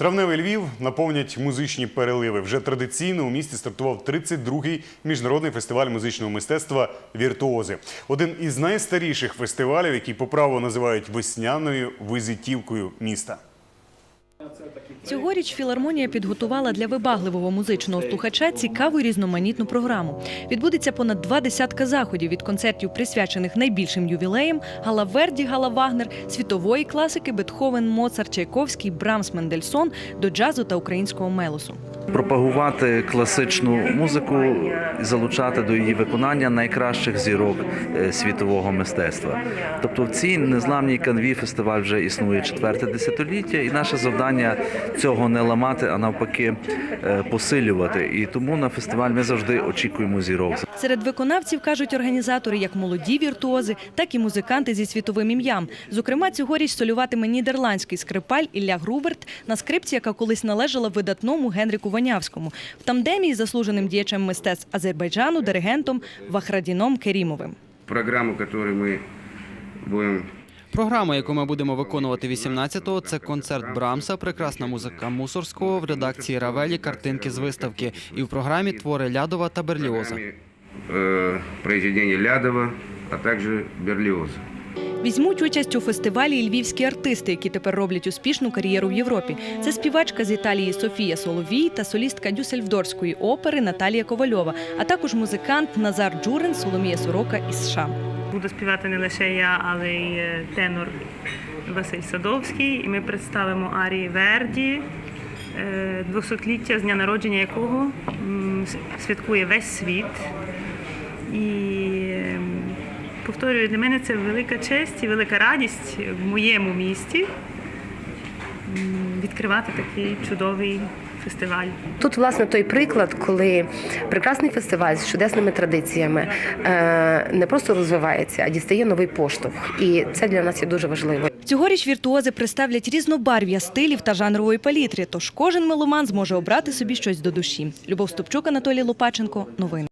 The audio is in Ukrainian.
Травневий Львів наповнять музичні переливи. Вже традиційно у місті стартував 32-й міжнародний фестиваль музичного мистецтва Віртуози. Один із найстаріших фестивалів, який по праву називають весняною визитівкою міста. Цьогоріч філармонія підготувала для вибагливого музичного слухача цікаву і різноманітну програму. Відбудеться понад два десятка заходів від концертів, присвячених найбільшим ювілеям Гала Верді, Гала Вагнер, світової класики Бетховен, Моцарт, Чайковський, Брамс, Мендельсон до джазу та українського мелосу. Пропагувати класичну музику, залучати до її виконання найкращих зірок е, світового мистецтва. Тобто в цій незламній канві фестиваль вже існує четверте десятиліття, і наше завдання цього не ламати, а навпаки е, посилювати. І тому на фестиваль ми завжди очікуємо зірок. Серед виконавців кажуть організатори як молоді віртуози, так і музиканти зі світовим ім'ям. Зокрема, цьогоріч солюватиме нідерландський скрипаль Ілля Груберт на скрипці, яка колись належала видатному Генрику Ванявському, в тандемі із заслуженим діячем мистецтв Азербайджану, диригентом Вахрадіном Керімовим. программу, которую мы будем Програма, яку ми будемо виконувати 18-го, це концерт Брамса, прекрасна музика Мусорського в редакції Равелі, картинки з виставки. І в програмі твори Лядова та Берліоза. э, произведения Лядова, а также Берлиоза. Візьмуть участь у фестивалі львівські артисти, які тепер роблять успішну кар'єру в Європі. Це співачка з Італії Софія Соловій та солістка Дюссельдорфської опери Наталія Ковальова, а також музикант Назар Джурин, Соломія Сорока із США. Буду співати не лише я, але й е, тенор Василь Садовський. І ми представимо арії Верді, е, 200-ліття з дня народження якого святкує весь світ. І ем, повторюю, для мене це велика честь і велика радість в моєму місті відкривати такий чудовий фестиваль. Тут, власне, той приклад, коли прекрасний фестиваль з чудесними традиціями е, не просто розвивається, а дістає новий поштовх. І це для нас є дуже важливо. Цьогоріч віртуози представлять різнобарв'я стилів та жанрової палітри, тож кожен меломан зможе обрати собі щось до душі. Любов Стопчук, Анатолій Лопаченко. Новини.